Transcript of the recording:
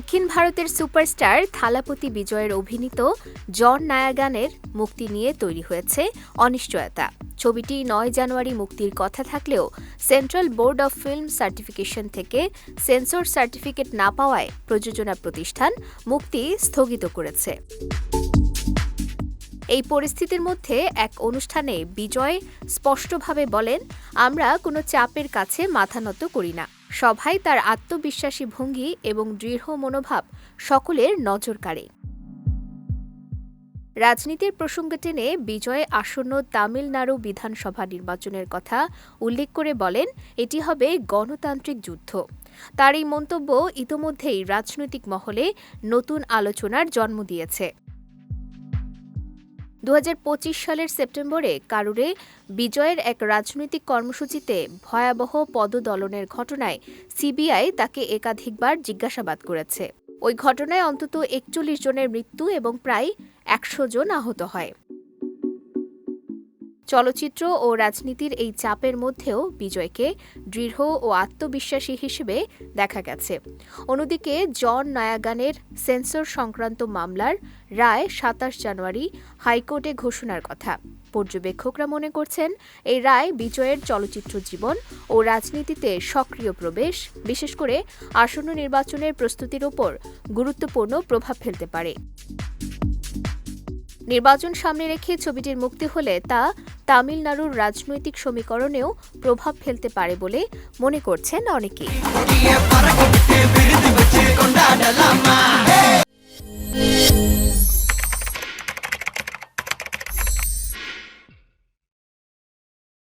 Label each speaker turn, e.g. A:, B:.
A: দক্ষিণ ভারতের সুপারস্টার থালাপতি বিজয়ের অভিনীত জন নায়াগানের মুক্তি নিয়ে তৈরি হয়েছে অনিশ্চয়তা। ছবিটি নয় জানুয়ারি মুক্তির কথা থাকলেও central board of film certification থেকে সেন্সর সার্টিফিকেট না পাওয়ায় প্রযোজনা প্রতিষ্ঠান মুক্তি স্থগিত করেছে। এই পরিস্থিতির মধ্যে এক অনুষ্ঠানে বিজয় স্পষ্টভাবে বলেন, আমরা কোনো চাপের কাছে মাথা নত করি না। সভায় তার আত্মবিশ্বাসী ভঙ্গি এবং দৃঢ় মনোভাব সকলের নজর কাড়ে। রাজনীতির প্রসঙ্গ টেনে বিজয় আসন্ন তামিলনাড়ু বিধানসভা নির্বাচনের কথা উল্লেখ করে বলেন, এটি হবে গণতান্ত্রিক যুদ্ধ। তার এই মন্তব্য ইতোমধ্যেই রাজনৈতিক মহলে নতুন আলোচনার জন্ম দিয়েছে। দু হাজার পঁচিশ সালের সেপ্টেম্বরে কারুরে বিজয়ের এক রাজনৈতিক কর্মসূচিতে ভয়াবহ পদদলনের ঘটনায় সিবিআই তাকে একাধিকবার জিজ্ঞাসাবাদ করেছে। ওই ঘটনায় অন্তত একচল্লিশ জনের মৃত্যু এবং প্রায় একশো জন আহত হয়। চলচ্চিত্র ও রাজনীতির এই চাপের মধ্যেও বিজয়কে দৃঢ় ও আত্মবিশ্বাসী হিসেবে দেখা গেছে। অন্যদিকে জন নায়াগানের সেন্সর সংক্রান্ত মামলার রায় সাতাশ জানুয়ারি হাইকোর্টে ঘোষণার কথা। পর্যবেক্ষকরা মনে করছেন, এই রায় বিজয়ের চলচ্চিত্র জীবন ও রাজনীতিতে সক্রিয় প্রবেশ, বিশেষ করে আসন্ন নির্বাচনের প্রস্তুতির ওপর গুরুত্বপূর্ণ প্রভাব ফেলতে পারে। নির্বাচন সামনে রেখে ছবিটির মুক্তি হলে তা তামিলনাড়ুর রাজনৈতিক সমীকরণেও প্রভাব ফেলতে পারে বলে মনে করছেন অনেকেই।